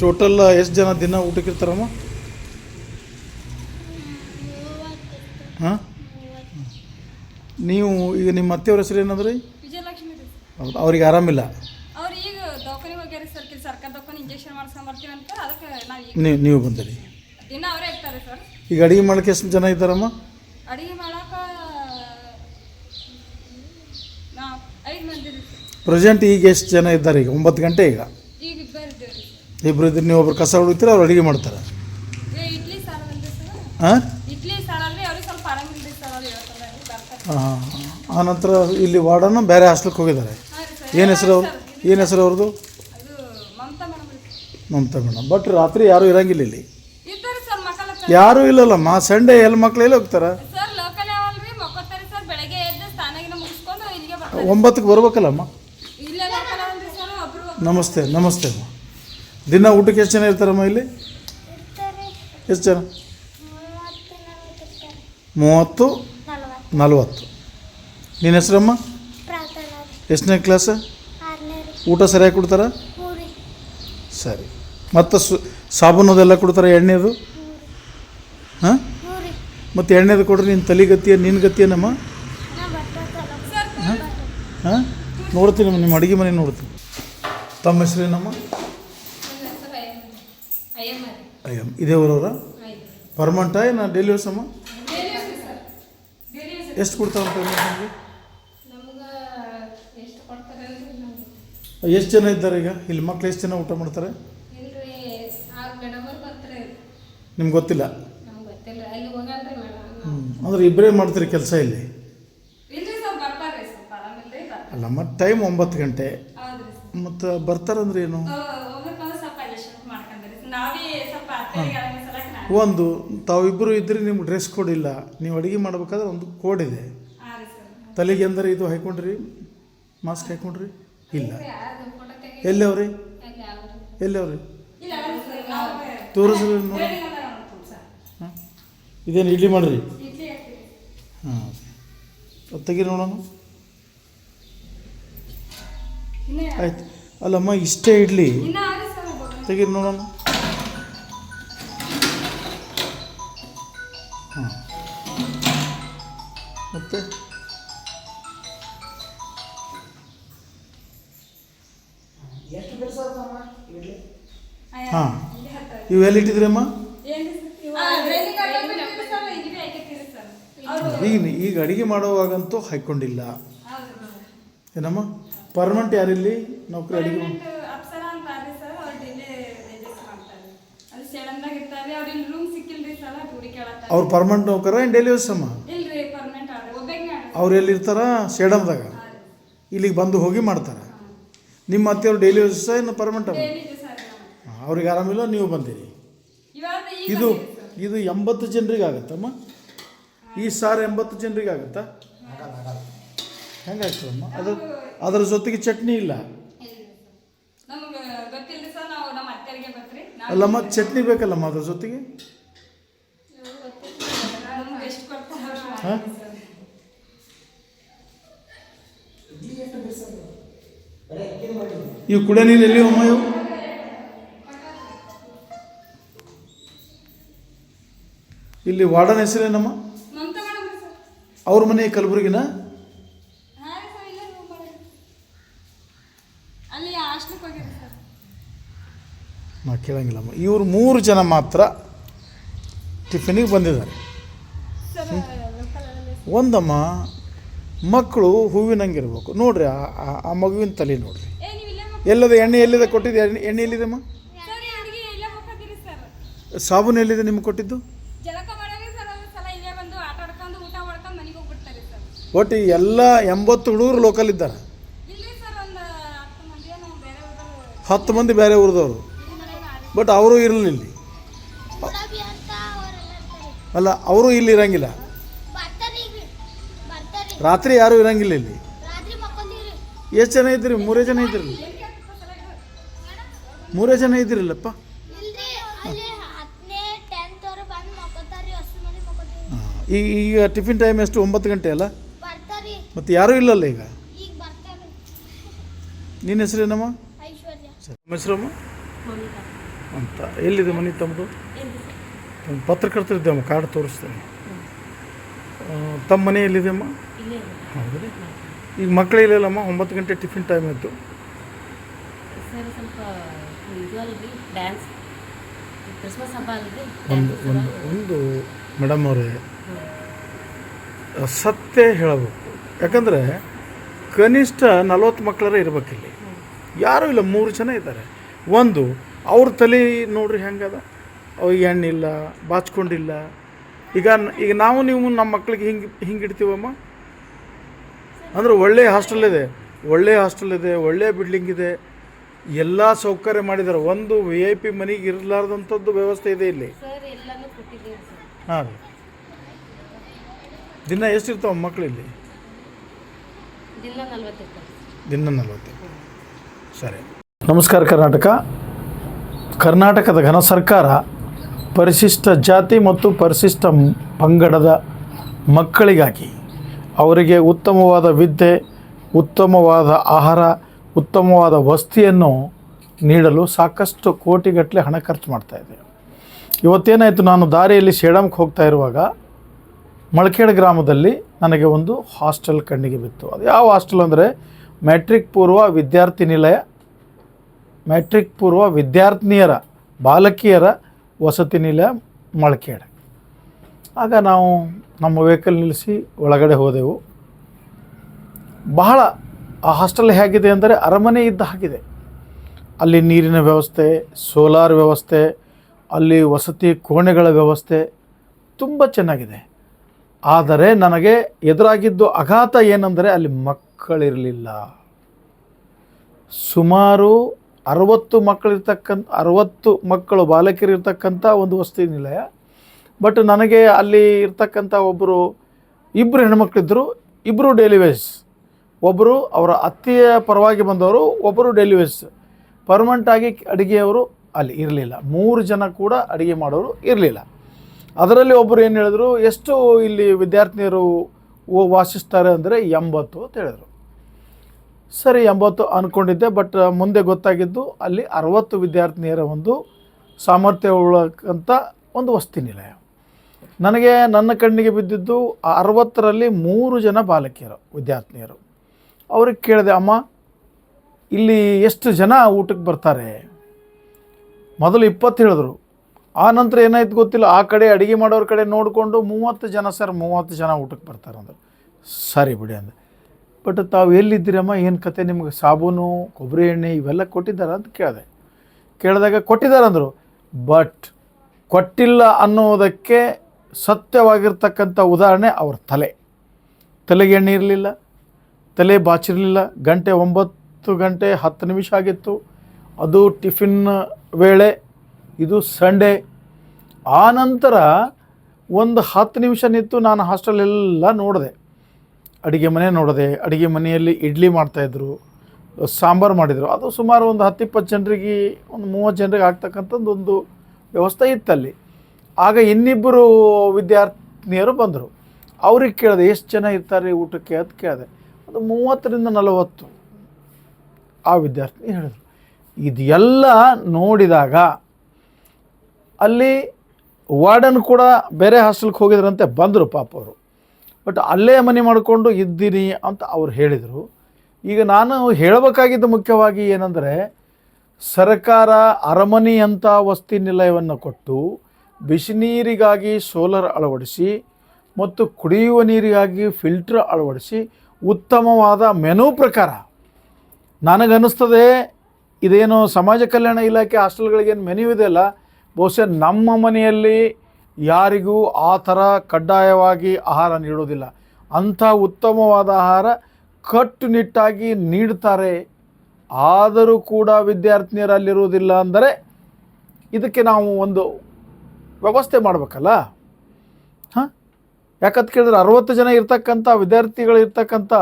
Total ಎಷ್ಟು ಜನ ದಿನ ಊಟಕ್ಕೆ ಇರ್ತಾರಮ್ಮ? ಹಾಂ? ನೀವು ಈಗ ನಿಮ್ಮ ಅತ್ತೆಯವ್ರ ಹೆಸರು ಏನಂದ್ರಿ? ಹೌದು? ಅವ್ರಿಗೆ ಆರಾಮಿಲ್ಲ? ನಾವು ನೀವು ಬಂದಿರಿ. ಈಗ ಅಡುಗೆ ಮಾಡಕ್ಕೆ ಎಷ್ಟು ಜನ ಇದ್ದಾರಮ್ಮ? ಪ್ರೆಸೆಂಟ್ ಈಗ ಎಷ್ಟು ಜನ ಇದ್ದಾರೆ ಈಗ? ಒಂಬತ್ತು ಗಂಟೆ ಈಗ ಈಗ ಇಬ್ಬರು ಇದ್ದೇವೆ ರೀ ಸರ್ ಇಬ್ಬರು ಇದ್ರೆ ನೀವು ಒಬ್ರು ಕಸ ಹುಡುಕ್ತೀರ ಅವ್ರು ಅಡುಗೆ ಮಾಡ್ತಾರೆ? ಹಾಂ ಹಾಂ ಆನಂತರ ಇಲ್ಲಿ ವಾರ್ಡನ್ನು ಬೇರೆ ಹಾಸ್ಟೆಲ್ಗೆ ಹೋಗಿದ್ದಾರೆ. ಏನು ಹೆಸರು ಅವ್ರು? ಏನು ಹೆಸರು ಅವ್ರದ್ದು? ಮಮತಾ ಮೇಡಮ್ ಬಟ್ ರಾತ್ರಿ ಯಾರೂ ಇರಂಗಿಲ್ಲ ಇಲ್ಲಿ. ಯಾರೂ ಇಲ್ಲಲ್ಲ ಮಾ ಸಂಡೇ ಎಲ್ಲಿ ಮಕ್ಳು ಎಲ್ಲಿ ಹೋಗ್ತಾರೆ? ಒಂಬತ್ತಕ್ಕೆ ಬರ್ಬೇಕಲ್ಲಮ್ಮ? ನಮಸ್ತೆ ನಮಸ್ತೆ ಅಮ್ಮ. ದಿನ ಊಟಕ್ಕೆ ಎಷ್ಟು ಜನ ಇರ್ತಾರಮ್ಮ ಇಲ್ಲಿ? ಎಷ್ಟು ಜನ? ಮೂವತ್ತು ನಲ್ವತ್ತು ನಿನ್ನ ಹೆಸರಮ್ಮ? ಎಷ್ಟನೇ ಕ್ಲಾಸ್? ಊಟ ಸರಿಯಾಗಿ ಕೊಡ್ತಾರ? ಸರಿ. ಮತ್ತು ಸು ಸಾಬೂನು ಅದೆಲ್ಲ ಕೊಡ್ತಾರೆ ಎಣ್ಣೆದು? ಹಾಂ? ಮತ್ತು ಎಣ್ಣೆದು ಕೊಡ್ರಿ ನಿನ್ನ ತಲೆ ಗತಿಯ ನಿನ್ನ ಗತಿಯೇನಮ್ಮ? ಹಾಂ? ಹಾಂ? ನೋಡ್ತೀನಿ ನಿಮ್ಮ ಅಡುಗೆ ಮನೆ ನೋಡ್ತೀನಿ. ತಮ್ಮ ಹೆಸರೇನಮ್ಮ? ಇದೇ ಊರವ್ರ? ಆಯ್ತು ನಾ ಏನು ಡೈಲಿ ಅಮ್ಮ? ಎಷ್ಟು ಕೊಡ್ತಾವೆ ಪೇಮೆಂಟ್ ನಿಮಗೆ? ಎಷ್ಟು ಕೊಡ್ತಾರೆ ಜನ ಇದ್ದಾರೆ ಈಗ? ಇಲ್ಲಿ ಮಕ್ಳು ಎಷ್ಟು ಜನ ಊಟ ಮಾಡ್ತಾರೆ? ನಿಮ್ಗೆ ಗೊತ್ತಿಲ್ಲ? ಅಂದ್ರೆ ಇಬ್ಬರೇ ಮಾಡ್ತೀರಿ ಕೆಲಸ ಇಲ್ಲಿ? ಅಲ್ಲ ಅಲ್ಲಮ್ಮ ಟೈಮ್ ಒಂಬತ್ತು ಗಂಟೆ. ಮತ್ತು ಬರ್ತಾರಂದ್ರೆ ಏನು? ಒಂದು ತಾವಿಬ್ಬರು ಇದ್ದರೆ ನಿಮ್ಗೆ ಡ್ರೆಸ್ ಕೋಡ್ ಇಲ್ಲ. ನೀವು ಅಡುಗೆ ಮಾಡ್ಬೇಕಾದ್ರೆ ಒಂದು ಕೋಡ್ ಇದೆ. ತಲೆಗೆ ಅಂದರೆ ಇದು ಹಾಕ್ಕೊಂಡ್ರಿ ಮಾಸ್ಕ್ ಹಾಕ್ಕೊಂಡ್ರಿ ಇಲ್ಲ. ಎಲ್ಲವ್ರಿ? ಎಲ್ಲವ್ರಿ? ತೋರಿಸ್ರಿ ನೋಡಿ. ಹಾಂ. ಇದೇನು ಇಡ್ಲಿ ಮಾಡಿರಿ? ಹಾಂ ಅದು ತೆಗಿ ನೋಡೋಣ. ಇನ್ನೇ ಆಯ್ತು. ಅಲ್ಲಮ್ಮ ಇಷ್ಟೇ ಇಡ್ಲಿ. ತೆಗೀರಿ ನೋಡೋಣ. ಅಡ್ಡ ಬಿಟ್ಟಿರಿ ಹಾಂ. ಇಡ್ಲಿ ಹಾಕಿರ್ತೀರಿ ಸರ್. ಅವ್ರು- ಈಗ ಈಗ ಅಡುಗೆ ಮಾಡುವಾಗಂತೂ ಹಾಕ್ಕೊಂಡಿಲ್ಲ ಹೌದು ಏನಮ್ಮ? ಪರ್ಮನೆಂಟ್ ಯಾರಿಲ್ಲಿ? ನೌಕರಿ ಅಡುಗೆ ಮಾಡಿ Permanent ಅಪ್ಸರ ಅಂತ ಆದ್ರಿ ಸರ್, ಅವ್ರು daily wages ಮಾಡ್ತಾರೆ. ಅದು ಸಡನ್ದಾಗ ಇರ್ತಾರೆ, ಅವ್ರು ಇಲ್ಲಿ room ಸಿಕ್ಕಿಲ್ರಿ ಸರ್, ದುಡಿ ಕೇಳತ್ತಾರ. ಅವ್ರು ಪರ್ಮನೆಂಟ್ ನೌಕರ ಏನು ಡೈಲಿ ಅಮ್ಮ. ಅವ್ರು ಎಲ್ಲಿರ್ತಾರ? ಸೇಡಮ್ದಾಗ ಇಲ್ಲಿಗೆ ಬಂದು ಹೋಗಿ ಮಾಡ್ತಾರೆ. ನಿಮ್ಮ ಅತ್ತೆಯವ್ರು ಡೈಲಿ ವ್ಯವಸ ಏನು ಪರ್ಮನೆಂಟ್. ಅವ್ರಿಗೆ ಆರಾಮಿಲ್ಲ ನೀವು ಬಂದಿರಿ. ಇದು ಇದು ಎಂಬತ್ತು ಜನರಿಗೆ ಆಗುತ್ತಮ್ಮ? ಈ ಸಾರು ಎಂಬತ್ತು ಜನರಿಗೆ ಆಗುತ್ತಾ? ಹೆಂಗಾಗ್ತದಮ್ಮ ಅದ್ರ ಅದ್ರ ಜೊತೆಗೆ ಚಟ್ನಿ ಇಲ್ಲ? ಅಲ್ಲಮ್ಮ ಚಟ್ನಿ ಬೇಕಲ್ಲಮ್ಮ ಅದ್ರ ಜೊತೆಗೆ ನಮ್ಗೆ ಎಷ್ಟು ಕೊಡ್ತಾರೆ ಅಷ್ಟು ಹಾಂ. ಇವು ಕುಡಿಯೋ ನೀರು ಎಲ್ಲಿ ಅಮ್ಮ ಇವು? ಇಲ್ಲಿ ವಾರ್ಡನ್ ಹೆಸರೇನಮ್ಮ ಅವ್ರ ಮನೆ ಕಲಬುರಗಿನ? ನಾ ಕೇಳಂಗಿಲ್ಲಮ್ಮ. ಇವರು ಮೂರು ಜನ ಮಾತ್ರ ಟಿಫಿನಿಗೆ ಬಂದಿದ್ದಾರೆ. ಒಂದಮ್ಮ ಮಕ್ಕಳು ಹೂವಿನಂಗಿರ್ಬೇಕು. ನೋಡ್ರಿ ಆ- ಮಗುವಿನ ತಲೆ ನೋಡ್ರಿ. ಎಲ್ಲದ ಎಣ್ಣೆ ಎಲ್ಲಿದೆ ಕೊಟ್ಟಿದ್ದು ಎಣ್ಣೆ ಎಲ್ಲಿದೆಮ್ಮ? ಇಲ್ಲೇ ಸರ್. ಸಾಬೂನು ಎಲ್ಲಿದೆ ನಿಮ್ಗೆ ಕೊಟ್ಟಿದ್ದು? ಜಳಕ ಮಾಡಾಗ ಸರ್ ಒಂದು ಸಲ ಇಲ್ಲೇ ಬಂದು ಆಟ ಊಟ ಮಾಡ್ಕೊಂಡು ಮನೆಗೆ ಹೋಗ್ಬಿಡ್ತಾರೆ ಸರ್. ಒಟ್ಟು ಈ ಎಲ್ಲ ಎಂಬತ್ತು ಹುಡುಗರು ಲೋಕಲ್ ಇದ್ದಾರೆ? ಇಲ್ರಿ ಸರ್ ಒಂದು ಹತ್ತು ಮಂದಿ ಬೇರೆ ಊರದವರು? ಬಟ್ ಅವರು ಇರಲಿಲ್ಲ ಅಲ್ಲ ಅವರು ಇಲ್ಲಿ ಇರಂಗಿಲ್ಲ. ರಾತ್ರಿ ಯಾರೂ ಇರಂಗಿಲ್ಲ ಇಲ್ಲಿ. ಎಷ್ಟು ಜನ ಇದ್ರಿ ಮೂರೇ ಜನ ಇದ್ರಲ್ಲ ಮೂರೇ ಜನ ಹಾಂ. ಈಗ ಟಿಫಿನ್ ಟೈಮ್ ಎಷ್ಟು? ಒಂಬತ್ತು ಗಂಟೆ ಅಲ್ಲ? ಮತ್ತೆ ಯಾರೂ ಇಲ್ಲಲ್ಲ ಈಗ? ನಿನ್ನ ಹೆಸರು ಏನಮ್ಮ? ಸರಿ. ನಿಮ್ಮ ಹೆಸರಮ್ಮ ಅಂತ. ಎಲ್ಲಿದೆ ಮನೆ ತಮ್ಮದು? ತಮ್ಮ ಪತ್ರಕರ್ತರಿದ್ದಮ್ಮ ಕಾರ್ಡ್ ತೋರಿಸ್ತೇನೆ. ತಮ್ಮ ಮನೆ ಎಲ್ಲಿದೆಯಮ್ಮ ಇಲ್ಲೇ ಹೌದ್ರಿ? ಈಗ ಮಕ್ಕಳು ಇಲ್ಲಲ್ಲಮ್ಮ ಒಂಬತ್ತು ಗಂಟೆ ಟಿಫಿನ್ ಟೈಮ್ ಇತ್ತು. ಒಂದು ಒಂದು ಒಂದು ಮೇಡಮ್ ಅವರೇ ಸತ್ಯ ಹೇಳಬೇಕು. ಯಾಕಂದರೆ ಕನಿಷ್ಠ ನಲವತ್ತು ಮಕ್ಕಳರ ಇರ್ಬೇಕಿಲ್ಲಿ ಯಾರೂ ಇಲ್ಲ ಮೂರು ಜನ ಇದ್ದಾರೆ. ಒಂದು ಅವ್ರ ತಲೆ ನೋಡ್ರಿ ಹೆಂಗದ? ಅವ್ರಿಗೆ ಎಣ್ಣಿಲ್ಲ ಬಾಚ್ಕೊಂಡಿಲ್ಲ. ಈಗ ಈಗ ನಾವು ನೀವು ನಮ್ಮ ಮಕ್ಳಿಗೆ ಹಿಂಗೆ ಹಿಂಗೆ ಇಡ್ತೀವಮ್ಮ? ಅಂದ್ರೆ ಒಳ್ಳೆಯ ಹಾಸ್ಟೆಲ್ ಇದೆ ಒಳ್ಳೆಯ ಹಾಸ್ಟೆಲ್ ಇದೆ ಒಳ್ಳೆಯ ಬಿಲ್ಡಿಂಗ್ ಇದೆ ಎಲ್ಲ ಸೌಕರ್ಯ ಮಾಡಿದ್ದಾರೆ. ಒಂದು ವಿ ಐ ಪಿ ಮನೆಗೆ ಇರಲಾರ್ದಂಥದ್ದು ವ್ಯವಸ್ಥೆ ಇದೆ ಇಲ್ಲಿ. ಹಾಂ ರೀ. ದಿನ ಎಷ್ಟಿರ್ತಾವ ಮಕ್ಕಳು ಇಲ್ಲಿ? ದಿನ ನಲವತ್ತು ಸರಿ. ನಮಸ್ಕಾರ ಕರ್ನಾಟಕ. ಕರ್ನಾಟಕದ ಘನ ಸರ್ಕಾರ ಪರಿಶಿಷ್ಟ ಜಾತಿ ಮತ್ತು ಪರಿಶಿಷ್ಟ ಪಂಗಡದ ಮಕ್ಕಳಿಗಾಗಿ ಅವರಿಗೆ ಉತ್ತಮವಾದ ವಿದ್ಯೆ, ಉತ್ತಮವಾದ ಆಹಾರ, ಉತ್ತಮವಾದ ವಸ್ತಿಯನ್ನು ನೀಡಲು ಸಾಕಷ್ಟು ಕೋಟಿಗಟ್ಟಲೆ ಹಣ ಖರ್ಚು ಮಾಡ್ತಾ ಇದೆ. ಇವತ್ತೇನಾಯಿತು, ನಾನು ದಾರಿಯಲ್ಲಿ ಶೇಡಮ್ಗೆ ಹೋಗ್ತಾ ಇರುವಾಗ ಮಳಕೇಡ್ ಗ್ರಾಮದಲ್ಲಿ ನನಗೆ ಒಂದು ಹಾಸ್ಟೆಲ್ ಕಣ್ಣಿಗೆ ಬಿತ್ತು. ಅದು ಯಾವ ಹಾಸ್ಟೆಲ್ ಅಂದರೆ, ಮ್ಯಾಟ್ರಿಕ್ ಪೂರ್ವ ವಿದ್ಯಾರ್ಥಿ ನಿಲಯ, ಮ್ಯಾಟ್ರಿಕ್ ಪೂರ್ವ ವಿದ್ಯಾರ್ಥಿನಿಯರ, ಬಾಲಕಿಯರ ವಸತಿ ನಿಲಯ ಮಳಕೇಡ್. ಆಗ ನಾವು ನಮ್ಮ ವೆಹಿಕಲ್ ನಿಲ್ಲಿಸಿ ಒಳಗಡೆ ಹೋದೆವು. ಬಹಳ ಆ ಹಾಸ್ಟೆಲ್ ಹೇಗಿದೆ ಅಂದರೆ ಅರಮನೆ ಇದ್ದ ಹಾಗಿದೆ. ಅಲ್ಲಿ ನೀರಿನ ವ್ಯವಸ್ಥೆ ಸೋಲಾರ್ ವ್ಯವಸ್ಥೆ, ಅಲ್ಲಿ ವಸತಿ ಕೋಣೆಗಳ ವ್ಯವಸ್ಥೆ ತುಂಬ ಚೆನ್ನಾಗಿದೆ. ಆದರೆ ನನಗೆ ಎದುರಾಗಿದ್ದು ಆಘಾತ ಏನಂದರೆ ಅಲ್ಲಿ ಮಕ್ಕಳಿರಲಿಲ್ಲ. ಸುಮಾರು ಅರವತ್ತು ಮಕ್ಕಳಿರ್ತಕ್ಕಂಥ, ಅರವತ್ತು ಮಕ್ಕಳು ಬಾಲಕಿಯರಿರ್ತಕ್ಕಂಥ ಒಂದು ವಸತಿ ನಿಲಯ. ಬಟ್ ನನಗೆ ಅಲ್ಲಿ ಇರ್ತಕ್ಕಂಥ ಒಬ್ಬರು ಇಬ್ಬರು ಹೆಣ್ಮಕ್ಳಿದ್ದರು ಇಬ್ಬರು ಡೈಲಿ ಒಬ್ಬರು ಅವರ ಅತ್ತೆಯ ಪರವಾಗಿ ಬಂದವರು ಒಬ್ಬರು ಡೈಲಿ ವೇಜ್ ಪರ್ಮನೆಂಟಾಗಿ ಅಡುಗೆಯವರು ಅಲ್ಲಿ ಇರಲಿಲ್ಲ. ಮೂರು ಜನ ಕೂಡ ಅಡುಗೆ ಮಾಡೋರು ಇರಲಿಲ್ಲ. ಅದರಲ್ಲಿ ಒಬ್ಬರು ಏನು ಹೇಳಿದ್ರು, ಎಷ್ಟು ಇಲ್ಲಿ ವಿದ್ಯಾರ್ಥಿನಿಯರು ವಾಸಿಸ್ತಾರೆ ಅಂದರೆ ಎಂಬತ್ತು ಅಂತ ಹೇಳಿದರು. ಸರಿ, ಎಂಬತ್ತು ಅಂದ್ಕೊಂಡಿದ್ದೆ ಬಟ್ ಮುಂದೆ ಗೊತ್ತಾಗಿದ್ದು ಅಲ್ಲಿ ಅರವತ್ತು ವಿದ್ಯಾರ್ಥಿನಿಯರ ಒಂದು ಸಾಮರ್ಥ್ಯ ಉಳ್ಳಕ್ಕಂಥ ಒಂದು ವಸ್ತಿ ನಿಲಯ. ನನಗೆ ನನ್ನ ಕಣ್ಣಿಗೆ ಬಿದ್ದಿದ್ದು ಅರವತ್ತರಲ್ಲಿ ಮೂರು ಜನ ಬಾಲಕಿಯರು, ವಿದ್ಯಾರ್ಥಿನಿಯರು. ಅವ್ರಿಗೆ ಕೇಳಿದೆ, ಅಮ್ಮ, ಇಲ್ಲಿ ಎಷ್ಟು ಜನ ಊಟಕ್ಕೆ ಬರ್ತಾರೆ? ಮೊದಲು ಇಪ್ಪತ್ತು ಹೇಳಿದ್ರು. ಆ ನಂತರ ಏನಾಯ್ತು ಗೊತ್ತಿಲ್ಲ. ಆ ಕಡೆ ಅಡುಗೆ ಮಾಡೋರ ಕಡೆ ನೋಡಿಕೊಂಡು ಮೂವತ್ತು ಜನ, ಸರ್, ಮೂವತ್ತು ಜನ ಊಟಕ್ಕೆ ಬರ್ತಾರೆ ಅಂದರು. ಸರಿ ಬಿಡಿ ಅಂದೆ ಬಟ್ ತಾವು ಎಲ್ಲಿದ್ದೀರಮ್ಮ ಏನು ಕತೆ? ನಿಮಗೆ ಸಾಬೂನು, ಕೊಬ್ಬರಿ ಎಣ್ಣೆ ಇವೆಲ್ಲ ಕೊಟ್ಟಿದ್ದಾರೆ? ಅಂತ ಕೇಳಿದೆ. ಕೇಳಿದಾಗ ಕೊಟ್ಟಿದ್ದಾರೆ ಅಂದರು ಬಟ್ ಕೊಟ್ಟಿಲ್ಲ ಅನ್ನೋದಕ್ಕೆ ಸತ್ಯವಾಗಿರ್ತಕ್ಕಂಥ ಉದಾಹರಣೆ ಅವ್ರ ತಲೆ. ತಲೆಗೆ ಎಣ್ಣೆ ಇರಲಿಲ್ಲ ತಲೆ ಬಾಚಿರಲಿಲ್ಲ, ಗಂಟೆ ಒಂಬತ್ತು ಗಂಟೆ ಹತ್ತು ನಿಮಿಷ ಆಗಿತ್ತು. ಅದು ಟಿಫಿನ್ ವೇಳೆ, ಇದು ಸಂಡೇ. ಆ ನಂತರ ಒಂದು ಹತ್ತು ನಿಮಿಷ ನಿಂತು ನಾನು ಹಾಸ್ಟೆಲೆಲ್ಲ ನೋಡಿದೆ. ಅಡುಗೆ ಮನೆ ನೋಡಿದೆ, ಅಡುಗೆ ಮನೆಯಲ್ಲಿ ಇಡ್ಲಿ ಮಾಡ್ತಾಯಿದ್ರು ಸಾಂಬಾರು ಮಾಡಿದರು. ಅದು ಸುಮಾರು ಒಂದು ಹತ್ತು ಇಪ್ಪತ್ತು ಜನರಿಗೆ, ಒಂದು ಮೂವತ್ತು ಜನರಿಗೆ ಆಗ್ತಕ್ಕಂಥದ್ದು ಒಂದು ವ್ಯವಸ್ಥೆ ಇತ್ತಲ್ಲಿ. ಆಗ ಇನ್ನಿಬ್ಬರು ವಿದ್ಯಾರ್ಥಿನಿಯರು ಬಂದರು. ಅವ್ರಿಗೆ ಕೇಳಿದೆ, ಎಷ್ಟು ಜನ ಇರ್ತಾರೆ ಊಟಕ್ಕೆ? ಅಂತ ಕೇಳಿದೆ. ಅದು ಮೂವತ್ತರಿಂದ ನಲವತ್ತು ಆ ವಿದ್ಯಾರ್ಥಿ ಹೇಳಿದರು. ಇದೆಲ್ಲ ನೋಡಿದಾಗ ಅಲ್ಲಿ ವಾರ್ಡನ್ ಕೂಡ ಬೇರೆ ಹಾಸ್ಟೆಲ್ಗೆ ಹೋಗಿದ್ರಂತೆ, ಬಂದರು ಪಾಪ ಅವರು. ಬಟ್ ಅಲ್ಲೇ ಮನೆ ಮಾಡಿಕೊಂಡು ಇದ್ದೀನಿ ಅಂತ ಅವ್ರು ಹೇಳಿದರು. ಈಗ ನಾನು ಹೇಳಬೇಕಾಗಿದ್ದು ಮುಖ್ಯವಾಗಿ ಏನಂದರೆ, ಸರ್ಕಾರ ಅರಮನೆಯಂಥ ವಸ್ತಿ ನಿಲಯವನ್ನು ಕೊಟ್ಟು ಬಿಸಿ ನೀರಿಗಾಗಿ ಸೋಲಾರ್ ಅಳವಡಿಸಿ ಮತ್ತು ಕುಡಿಯುವ ನೀರಿಗಾಗಿ ಫಿಲ್ಟರ್ ಅಳವಡಿಸಿ ಉತ್ತಮವಾದ ಮೆನು ಪ್ರಕಾರ ನನಗನ್ನಿಸ್ತದೆ, ಇದೇನು ಸಮಾಜ ಕಲ್ಯಾಣ ಇಲಾಖೆ ಹಾಸ್ಟೆಲ್ಗಳಿಗೇನು ಇದೆ ಇದೆಯಲ್ಲ ಬಹುಶಃ ನಮ್ಮ ಮನೆಯಲ್ಲಿ ಯಾರಿಗೂ ಆ ಥರ ಕಡ್ಡಾಯವಾಗಿ ಆಹಾರ ನೀಡೋದಿಲ್ಲ. ಅಂಥ ಉತ್ತಮವಾದ ಆಹಾರ ಕಟ್ಟುನಿಟ್ಟಾಗಿ ನೀಡ್ತಾರೆ. ಆದರೂ ಕೂಡ ವಿದ್ಯಾರ್ಥಿನಿಯರಲ್ಲಿರುವುದಿಲ್ಲ ಅಂದರೆ ಇದಕ್ಕೆ ನಾವು ಒಂದು ವ್ಯವಸ್ಥೆ ಮಾಡಬೇಕಲ್ಲ? ಹಾಂ? ಯಾಕಂತ ಕೇಳಿದ್ರೆ ಅರವತ್ತು ಜನ ಇರ್ತಕ್ಕಂಥ ವಿದ್ಯಾರ್ಥಿಗಳಿರ್ತಕ್ಕಂಥ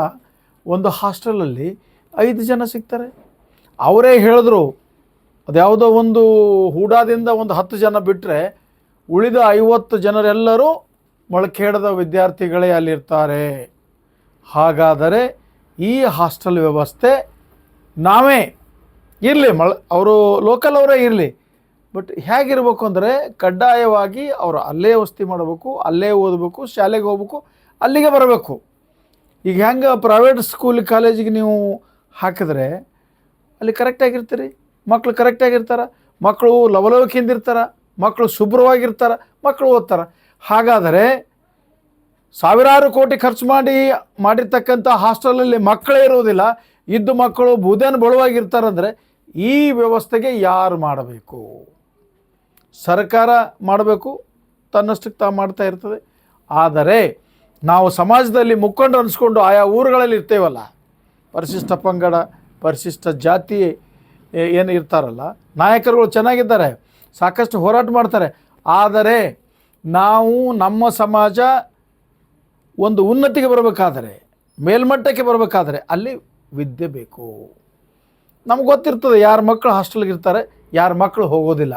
ಒಂದು ಹಾಸ್ಟೆಲಲ್ಲಿ ಐದು ಜನ ಸಿಗ್ತಾರೆ. ಅವರೇ ಹೇಳಿದ್ರು, ಅದ್ಯಾವುದೋ ಒಂದು ಹೂಡಾದಿಂದ ಒಂದು ಹತ್ತು ಜನ ಬಿಟ್ಟರೆ ಉಳಿದ ಐವತ್ತು ಜನರೆಲ್ಲರೂ ಮೊಳಕೇಡದ ವಿದ್ಯಾರ್ಥಿಗಳೇ ಅಲ್ಲಿರ್ತಾರೆ. ಹಾಗಾದರೆ ಈ ಹಾಸ್ಟೆಲ್ ವ್ಯವಸ್ಥೆ ನಾವೇ ಇರಲಿ, ಮಳ ಅವರು ಲೋಕಲ್ ಅವರೇ ಇರಲಿ. ಬಟ್ ಹೇಗಿರ್ಬೇಕು ಅಂದರೆ ಕಡ್ಡಾಯವಾಗಿ ಅವರು ಅಲ್ಲೇ ವಸ್ತಿ ಮಾಡಬೇಕು, ಅಲ್ಲೇ ಓದಬೇಕು, ಶಾಲೆಗೆ ಹೋಗ್ಬೇಕು, ಅಲ್ಲಿಗೆ ಬರಬೇಕು. ಈಗ ಹೆಂಗೆ ಪ್ರೈವೇಟ್ ಸ್ಕೂಲ್ ಕಾಲೇಜಿಗೆ ನೀವು ಹಾಕಿದ್ರೆ ಅಲ್ಲಿ ಕರೆಕ್ಟಾಗಿರ್ತೀರಿ ಮಕ್ಕಳು ಕರೆಕ್ಟಾಗಿರ್ತಾರೆ ಮಕ್ಕಳು ಲವಲವಿಕೆಯಿಂದ ಇರ್ತಾರೆ ಮಕ್ಕಳು ಶುಭ್ರವಾಗಿರ್ತಾರೆ ಮಕ್ಕಳು ಓದ್ತಾರೆ. ಹಾಗಾದರೆ ಸಾವಿರಾರು ಕೋಟಿ ಖರ್ಚು ಮಾಡಿ, ಮಾಡಿರ್ತಕ್ಕಂಥ ಹಾಸ್ಟೆಲಲ್ಲಿ ಮಕ್ಕಳೇ ಇರುವುದಿಲ್ಲ, ಇದ್ದು ಮಕ್ಕಳು ಬೂದೇನು ಬಳುವಾಗಿರ್ತಾರಂದರೆ ಈ ವ್ಯವಸ್ಥೆಗೆ ಯಾರು ಮಾಡಬೇಕು? ಸರ್ಕಾರ ಮಾಡಬೇಕು ತನ್ನಷ್ಟಕ್ಕೆ ತಾವು ಮಾಡ್ತಾ ಇರ್ತದೆ. ಆದರೆ ನಾವು ಸಮಾಜದಲ್ಲಿ ಮುಖಂಡು ಅನಿಸ್ಕೊಂಡು ಆಯಾ ಊರುಗಳಲ್ಲಿ ಇರ್ತೇವಲ್ಲ, ಪರಿಶಿಷ್ಟ ಪಂಗಡ, ಪರಿಶಿಷ್ಟ ಜಾತಿ ಏನು ಇರ್ತಾರಲ್ಲ, ನಾಯಕರುಗಳು ಚೆನ್ನಾಗಿದ್ದಾರೆ, ಸಾಕಷ್ಟು ಹೋರಾಟ ಮಾಡ್ತಾರೆ. ಆದರೆ ನಾವು ನಮ್ಮ ಸಮಾಜ ಒಂದು ಉನ್ನತಿಗೆ ಬರಬೇಕಾದರೆ, ಮೇಲ್ಮಟ್ಟಕ್ಕೆ ಬರಬೇಕಾದರೆ ಅಲ್ಲಿ ವಿದ್ಯೆ ಬೇಕು. ನಮ್ಗೆ ಗೊತ್ತಿರ್ತದೆ ಯಾರ ಮಕ್ಕಳು ಹಾಸ್ಟೆಲ್ಗೆ ಇರ್ತಾರೆ, ಯಾರ ಮಕ್ಕಳು ಹೋಗೋದಿಲ್ಲ.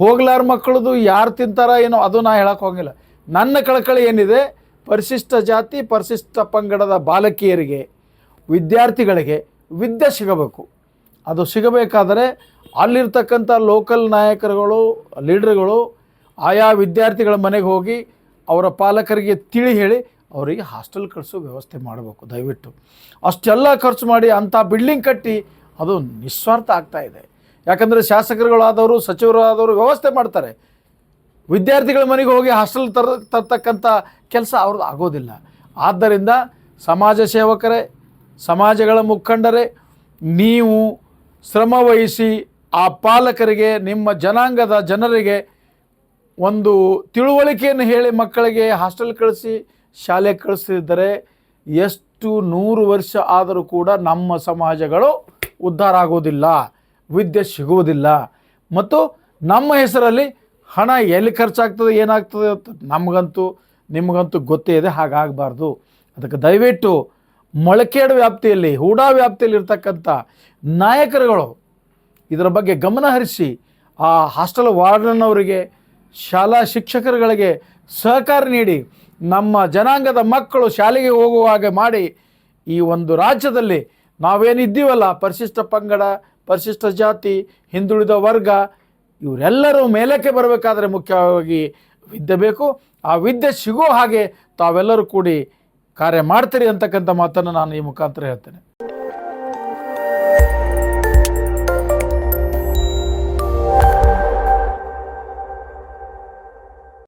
ಹೋಗ್ಲಾರ ಮಕ್ಕಳದು ಯಾರು ತಿಂತಾರ ಏನೋ ಅದು ನಾ ಹೇಳಕ್ಕೆ ಹೋಗಿಲ್ಲ. ನನ್ನ ಕಳಕಳಿ ಏನಿದೆ, ಪರಿಶಿಷ್ಟ ಜಾತಿ, ಪರಿಶಿಷ್ಟ ಪಂಗಡದ ಬಾಲಕಿಯರಿಗೆ, ವಿದ್ಯಾರ್ಥಿಗಳಿಗೆ ವಿದ್ಯೆ ಸಿಗಬೇಕು. ಅದು ಸಿಗಬೇಕಾದರೆ ಅಲ್ಲಿರ್ತಕ್ಕಂಥ ಲೋಕಲ್ ನಾಯಕರುಗಳು, ಲೀಡ್ರ್ಗಳು, ಆಯಾ ವಿದ್ಯಾರ್ಥಿಗಳ ಮನೆಗೆ ಹೋಗಿ ಅವರ ಪಾಲಕರಿಗೆ ತಿಳಿ ಹೇಳಿ ಅವರಿಗೆ ಹಾಸ್ಟೆಲ್ ಕಳಿಸೋ ವ್ಯವಸ್ಥೆ ಮಾಡಬೇಕು ದಯವಿಟ್ಟು. ಅಷ್ಟೆಲ್ಲ ಖರ್ಚು ಮಾಡಿ ಅಂಥ ಬಿಲ್ಡಿಂಗ್ ಕಟ್ಟಿ ಅದು ನಿಸ್ವಾರ್ಥ ಆಗ್ತಾಯಿದೆ ಯಾಕಂದರೆ ಶಾಸಕರುಗಳಾದವರು, ಸಚಿವರಾದವರು ವ್ಯವಸ್ಥೆ ಮಾಡ್ತಾರೆ. ವಿದ್ಯಾರ್ಥಿಗಳ ಮನೆಗೆ ಹೋಗಿ ಹಾಸ್ಟೆಲ್ ತರ ತರ್ತಕ್ಕಂಥ ಕೆಲಸ ಅವ್ರದ್ದು ಆಗೋದಿಲ್ಲ. ಆದ್ದರಿಂದ ಸಮಾಜ ಸೇವಕರೇ, ಸಮಾಜಗಳ ಮುಖಂಡರೇ, ನೀವು ಶ್ರಮ ವಹಿಸಿ ಆ ಪಾಲಕರಿಗೆ, ನಿಮ್ಮ ಜನಾಂಗದ ಜನರಿಗೆ ಒಂದು ತಿಳುವಳಿಕೆಯನ್ನು ಹೇಳಿ ಮಕ್ಕಳಿಗೆ ಹಾಸ್ಟೆಲ್ ಕಳಿಸಿ ಶಾಲೆಗೆ ಕಳಿಸಿದರೆ ಎಷ್ಟು ನೂರು ವರ್ಷ ಆದರೂ ಕೂಡ ನಮ್ಮ ಸಮಾಜಗಳು ಉದ್ಧಾರ ಆಗೋದಿಲ್ಲ. ವಿದ್ಯೆ ಸಿಗುವುದಿಲ್ಲ. ಮತ್ತು ನಮ್ಮ ಹೆಸರಲ್ಲಿ ಹಣ ಎಲ್ಲಿ ಖರ್ಚಾಗ್ತದೆ, ಏನಾಗ್ತದೆ ಅಂತ ನಮಗಂತೂ, ನಿಮಗಂತೂ ಗೊತ್ತೇ ಇದೆ, ಹಾಗಾಗಬಾರ್ದು. ಅದಕ್ಕೆ ದಯವಿಟ್ಟು ಮೊಳಕೇಡು ವ್ಯಾಪ್ತಿಯಲ್ಲಿ, ಹೂಡಾ ವ್ಯಾಪ್ತಿಯಲ್ಲಿ ಇರ್ತಕ್ಕಂಥ ನಾಯಕರುಗಳು ಇದರ ಬಗ್ಗೆ ಗಮನ ಹರಿಸಿ, ಆ ಹಾಸ್ಟೆಲ್ ವಾರ್ಡನ್ನವರಿಗೆ, ಶಾಲಾ ಶಿಕ್ಷಕರುಗಳಿಗೆ ಸಹಕಾರ ನೀಡಿ, ನಮ್ಮ ಜನಾಂಗದ ಮಕ್ಕಳು ಶಾಲೆಗೆ ಹೋಗುವ ಹಾಗೆ ಮಾಡಿ, ಈ ಒಂದು ರಾಜ್ಯದಲ್ಲಿ ನಾವೇನಿದ್ದೀವಲ್ಲ, ಪರಿಶಿಷ್ಟ ಪಂಗಡ ಪರಿಶಿಷ್ಟ ಜಾತಿ, ಹಿಂದುಳಿದ ವರ್ಗ, ಇವರೆಲ್ಲರೂ ಮೇಲಕ್ಕೆ ಬರಬೇಕಾದ್ರೆ ಮುಖ್ಯವಾಗಿ ವಿದ್ಯೆ ಬೇಕು. ಆ ವಿದ್ಯೆ ಸಿಗೋ ಹಾಗೆ ತಾವೆಲ್ಲರೂ ಕೂಡಿ ಕಾರ್ಯ ಮಾಡ್ತೀರಿ ಅಂತಕ್ಕಂಥ ಮಾತನ್ನು ನಾನು ಈ ಮುಖಾಂತರ ಹೇಳ್ತೇನೆ.